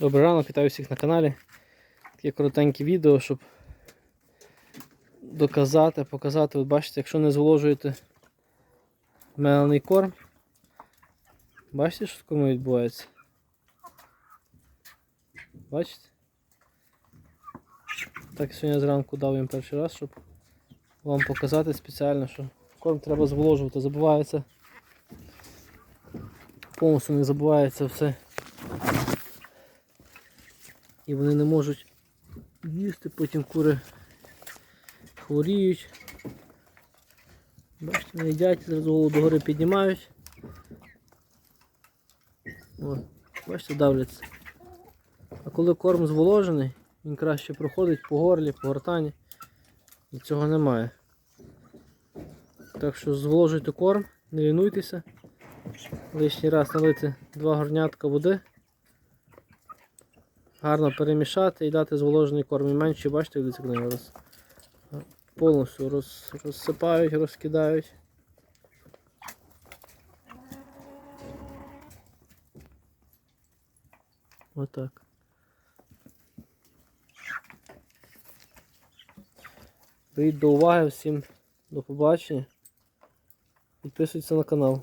Добрий ранок, вітаю всіх на каналі. Таке коротеньке відео, щоб доказати, показати. От бачите, якщо не зволожуєте мелений корм, бачите, що з кормом відбувається? Бачите? Так сьогодні зранку дав їм перший раз, щоб вам показати спеціально, що корм треба зволожувати. Забувається. Повністю не забувається все. І вони не можуть їсти, потім кури хворіють. Бачите, не їдять, зразу голову догори піднімають. О, бачите, давляться. А коли корм зволожений, він краще проходить по горлі, по гортані. І цього немає. Так що зволожуйте корм, не лінуйтеся. Лишній раз налити два горнятка води. Гарно перемішати і дати зволожений корм. І менше, бачите, як вони роз... повністю роз... розсипають, розкидають. Отак. Беріть до уваги всім до побачення. Підписуйтесь на канал.